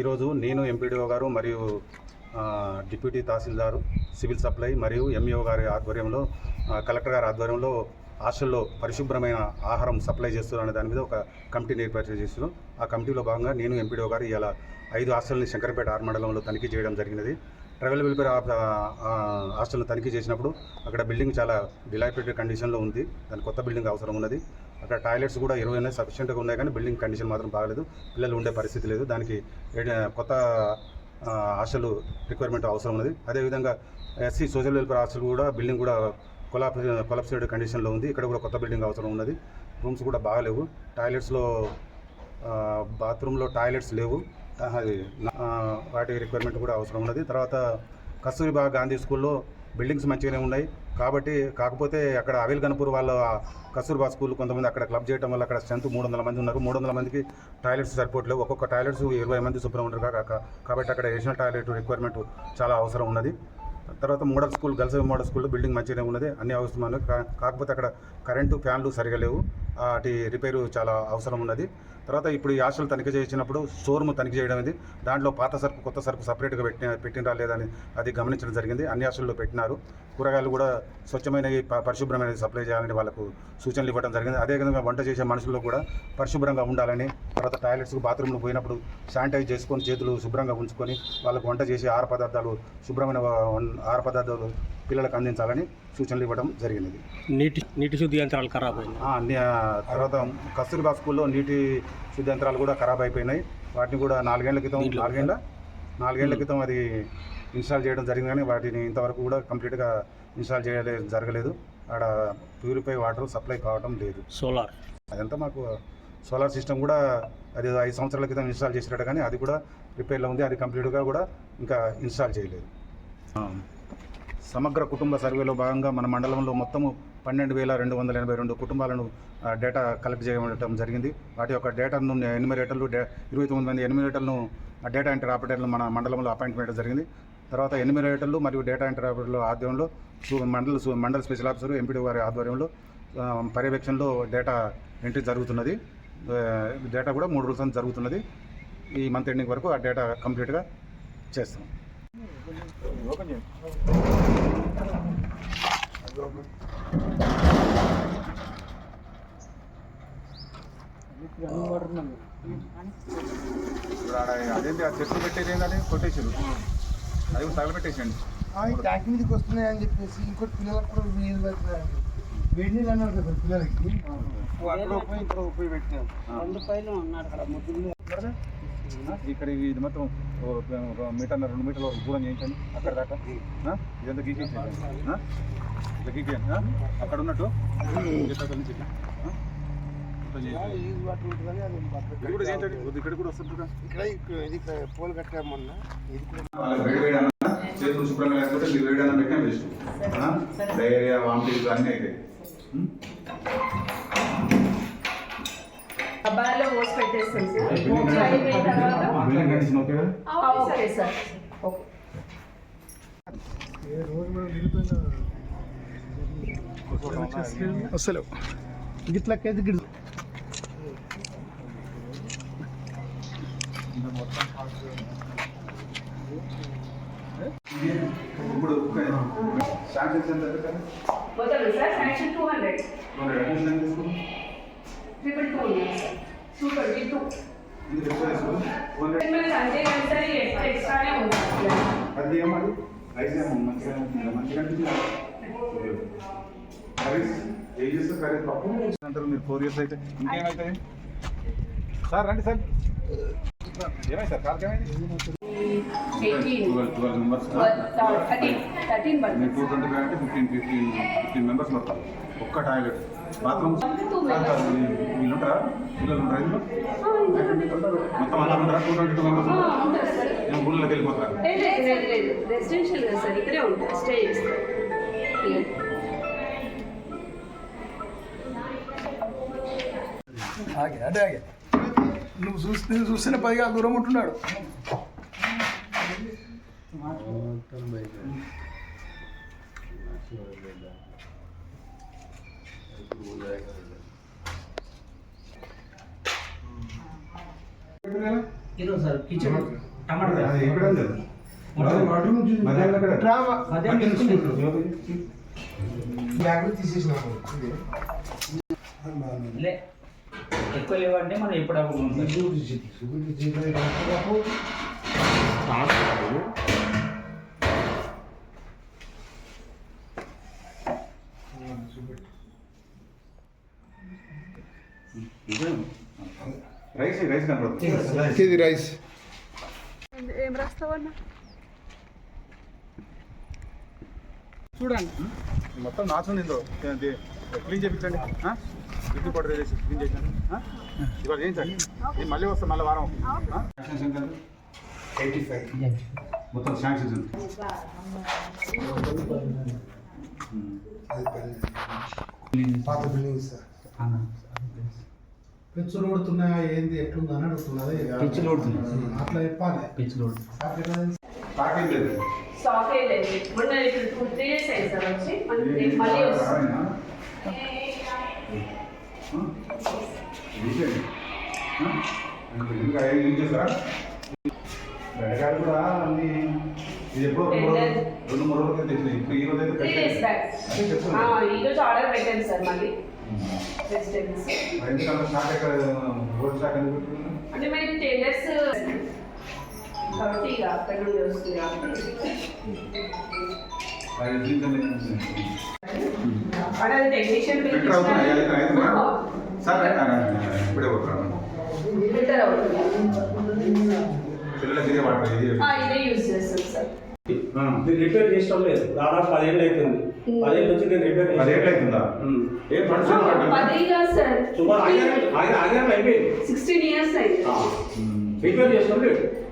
ఈరోజు నేను ఎంపీడీఓ గారు మరియు డిప్యూటీ తహసీల్దారు సివిల్ సప్లై మరియు ఎంఈఓ గారి ఆధ్వర్యంలో కలెక్టర్ గారి ఆధ్వర్యంలో హాస్టల్లో పరిశుభ్రమైన ఆహారం సప్లై చేస్తున్నారు అనే దాని మీద ఒక కమిటీని ఏర్పాటు చేస్తున్నాం ఆ కమిటీలో భాగంగా నేను ఎంపీడీఓ గారు ఇలా ఐదు హాస్టల్ని శంకరపేట ఆరు మండలంలో తనిఖీ చేయడం జరిగినది. ట్రావెల్ వెల్ఫేర్ ఆఫ్ తనిఖీ చేసినప్పుడు అక్కడ బిల్డింగ్ చాలా డిలైపేటెడ్ కండిషన్లో ఉంది. దాని కొత్త బిల్డింగ్ అవసరం ఉన్నది. అక్కడ టాయిలెట్స్ కూడా ఇరవై ఉన్నాయి సఫిషియెంట్గా ఉన్నాయి కానీ బిల్డింగ్ కండిషన్ మాత్రం బాగలేదు. పిల్లలు ఉండే పరిస్థితి లేదు. దానికి కొత్త హాస్టల్ రిక్వైర్మెంట్ అవసరం ఉన్నది. అదేవిధంగా ఎస్సీ సోషల్ వెల్ఫేర్ హాస్టల్ కూడా బిల్డింగ్ కూడా కొలాప్ కొలాప్సైడ్ కండిషన్లో ఉంది. ఇక్కడ కూడా కొత్త బిల్డింగ్ అవసరం ఉన్నది. రూమ్స్ కూడా బాగలేవు. టాయిలెట్స్లో బాత్రూంలో టాయిలెట్స్ లేవు. అది వాటి రిక్వైర్మెంట్ కూడా అవసరం ఉన్నది. తర్వాత కస్తూరిబా గాంధీ స్కూల్లో బిల్డింగ్స్ మంచిగానే ఉన్నాయి. కాబట్టి కాకపోతే అక్కడ అవిల్ గణపూర్ వాళ్ళ కస్తూర్బా స్కూల్ కొంతమంది అక్కడ క్లబ్ చేయడం వల్ల అక్కడ స్ట్రెంత్ మూడు వందల మంది ఉన్నారు. మూడు వందల మందికి టాయిలెట్స్ సరిపోవట్లేదు. ఒక్కొక్క టాయిలెట్స్ ఇరవై మంది శుభ్రం ఉంటారు. కాక కాబట్టి అక్కడ అడిషనల్ టాయిలెట్ రిక్వైర్మెంట్ చాలా అవసరం ఉన్నది. తర్వాత మోడల్ స్కూల్ గర్ల్స్ మోడల్ స్కూల్లో బిల్డింగ్ మంచిగానే ఉన్నది. అన్ని అవసరం కా- కాకపోతే అక్కడ కరెంటు ఫ్యాన్లు సరిగా లేవు. వాటి రిపేరు చాలా అవసరం ఉన్నది. తర్వాత ఇప్పుడు ఈ ఆశలు తనిఖీ చేసినప్పుడు షోరూమ్ తనిఖీ చేయడం ఇది దాంట్లో పాత సరుకు కొత్త సరుకు సపరేట్గా పెట్టిన పెట్టినరా లేదని అది గమనించడం జరిగింది. అన్ని ఆశల్లో పెట్టినారు. కూరగాయలు కూడా స్వచ్ఛమైనవి ప- పరిశుభ్రమైనవి సప్లై చేయాలని వాళ్ళకు సూచనలు ఇవ్వడం జరిగింది. అదేవిధంగా వంట చేసే మనుషుల్లో కూడా పరిశుభ్రంగా ఉండాలని తర్వాత టాయిలెట్స్కి బాత్రూమ్లు పోయినప్పుడు శానిటైజ్ చేసుకొని చేతులు శుభ్రంగా ఉంచుకొని వాళ్ళకు వంట చేసే ఆహార పదార్థాలు శుభ్రమైన ఆహార పదార్థాలు పిల్లలకు అందించాలని సూచనలు ఇవ్వడం జరిగినది. నీటి నీటి శుద్ధి యంత్రాలు ఖరాబ్ ఆ, తర్వాత కస్తూరిబా స్కూల్లో నీటి శుద్ధి యంత్రాలు కూడా ఖరాబ్ అయిపోయినాయి. వాటిని కూడా నాలుగేళ్ళ క్రితం నాలుగేళ్ళ నాలుగేళ్ళ క్రితం అది ఇన్స్టాల్ చేయడం జరిగింది కానీ వాటిని ఇంతవరకు కూడా కంప్లీట్గా ఇన్స్టాల్ చేయలే జరగలేదు. ఆడ ప్యూరిఫై వాటర్ సప్లై కావడం లేదు. సోలార్. అదంతా మాకు సోలార్ సిస్టమ్ కూడా అది ఐదు సంవత్సరాల క్రితం ఇన్స్టాల్ చేసినట్టు కానీ అది కూడా రిపేర్లో ఉంది. అది కంప్లీట్గా కూడా ఇంకా ఇన్స్టాల్ చేయలేదు. సమగ్ర కుటుంబ సర్వేలో భాగంగా మన మండలంలో మొత్తము పన్నెండు వేల రెండు వందల ఎనభై రెండు కుటుంబాలను డేటా కలెక్ట్ చేయడం జరిగింది. వాటి యొక్క డేటాను ఎనిమిరేటర్లు డే ఇరవై తొమ్మిది మంది ఎనిమిరేటర్లను ఆ డేటా ఎంటర్ ఆపరేటర్లు మన మండలంలో అపాయింట్మెంట్ జరిగింది. తర్వాత ఎనిమిరేటర్లు మరియు డేటా ఎంటర్ ఆపరేటర్ల ఆధ్వర్యంలో మండల మండల స్పెషల్ ఆఫీసర్ ఎంపీడీ వారి ఆధ్వర్యంలో పర్యవేక్షణలో డేటా ఎంట్రీ జరుగుతున్నది. డేటా కూడా మూడు రోజులు జరుగుతున్నది. ఈ మంత్ ఎండింగ్ వరకు ఆ డేటా కంప్లీట్గా చేస్తాం. అదేంటి ఆ చెట్లు పెట్టేది ఏంటని కొట్టేసారు అది తగలబెట్టేసండి ట్యాంక్ మీదకి వస్తున్నాయి అని చెప్పేసి ఇంకోటి పిల్లలకు కూడా నీళ్ళు పెడుతున్నాయండి వేడి నీళ్ళు అన్నారు కదా పిల్లలకి అక్కడ పోయి ఇక్కడ పోయి పెట్టినాం రెండు పైన ఉన్నాడు అక్కడ ముద్దులు ఇక్కడ ఇది మొత్తం మీటర్ రెండు మీటర్ల వరకు దూరం చేయించండి. అక్కడ దాకా? ఇదంతా గీకేసేయండి? ఇట్లా గీకేయండి? అక్కడ ఉన్నట్టు. ఇక్కడ కూడా ఇక్కడ పోల్ చేతులు శుభ్రంగా లేకపోతే మీరు వేడి అన్నం పెట్టినా వేస్ట్ డైరియా వామిటింగ్ అన్నీ అవుతాయి బిల్డింగ్ ఫ్రై అయిన తర్వాత condition okay okay sir okay ఏ రోజు మనం అసలు గిట్లకైతే ఇప్పుడు శాంక్షన్స్ ఎంత పెట్టాలి? Sir sanction two hundred admission ఎంత తీసుకున్నాం? ట్రిపుల్ టూ సూపర్ టూ అది ఏమది రైస్ ఏమో మంచిగా ఉంటుంది? మంచిగా అనిపించింది? కర్రీస్ ఏం చేస్తారు కర్రీస్ పప్పు? అంటారు మీరు ఫోర్ ఇయర్స్ అయితే. సార్ రండి సార్. ఏమైంది సార్? కాల్కి ఏమైంది? మెంబర్స్ టూ ట్వంటీ ఫైవ్ అంటే ఫిఫ్టీన్ ఫిఫ్టీన్ ఫిఫ్టీన్ మెంబర్స్ పడతారు ఒక్క టాయిలెట్ బాత్రూమ్ వీళ్ళు ఉంటారా పిల్లలు ఉంటారా ఇందులో? మొత్తం అందరూ ఉంటారా? టూ ట్వంటీ టూ మెంబర్స్ ఉంటుంది సార్. నేను ఊళ్ళోకి వెళ్ళిపోతాను రెసిడెన్షియల్ సార్. ఇక్కడే స్టే చేస్తారు చూస్తే. పైగా దూరం ఉంటున్నాడు. ఈరోజు సార్ కిచెన్ టమాటా అది ఎక్కడ ఉంది అది? రైస్ కనపడుతుంది ఇది రైస్. ఏం రాస్తావన్నా చూడండి. మొత్తం నాశనం ఇందో క్లీన్ చేయించండి ఇంటి పౌడర్ వేసి క్లీన్ ఆ? ఇవాళ చేయించండి నేను మళ్ళీ వస్తాను మళ్ళీ వారం? Eighty five. మొత్తం శాంక్షన్స్? పాత బిల్డింగ్ సార్. పెచ్చులు కొడుతున్నా ఏంది? ఎట్లుందని అడుగుతున్నది పెచ్చులు కొడుతున్నాయి. అట్లా చెప్పాలి. పిచ్ రోడ్ సార్ ఎట్లా తెలుసు? ప్యాకేజ్ లేదు స్టాక్ ఏ లేదు మొన్న ఇప్పుడు టూ త్రీ డేస్ అయింది సార్ వచ్చి. మళ్ళీ రేపు మళ్ళీ వస్తుంది. బెండకాయలు కూడా అన్ని ఇది ఎప్పుడో రెండు రోజులు- రెండు మూడు రోజులు తెచ్చినాయి ఇప్పుడు ఈ రోజు అయితే. ఈరోజు ఆర్డర్ పెట్టాను సార్ మళ్ళీ. వెజిటేబుల్స్ మరి ఎందుకంటే స్టాక్ ఎక్కడ గోల్డ్ స్టాక్ ఎందుకు పెట్టుకున్నాను? అంటే మనకి టైలర్స్ కాబట్టి ఇక అక్కడ నుండి వస్తుంది కాబట్టి. అది దీంట్లోనే ఉంది. అక్కడ టెక్నీషియన్ ఫిల్టర్ అవుతున్నాయి అయితే అవుతున్నాయి సార్ ఆ, ఆ, ఇప్పుడే పోతున్నాను. ఫిల్టర్ అవుతుంది. పిల్లలకి ఇదే యూజ్ చేస్తాం సార్. మీరు రిపేర్ చేసడం లేదు. దాదాపు పదేళ్ళు అవుతుంది పదేళ్ళు నుంచి నేను రిపేర్. పదేళ్ళు అవుతుందా. ఏ ఫండ్స్ సుమారు ఆగారం ఆగారం ఆగారం అయిపోయింది. సిక్స్టీన్ ఇయర్స్ అయింది. రిపేర్ లేదు.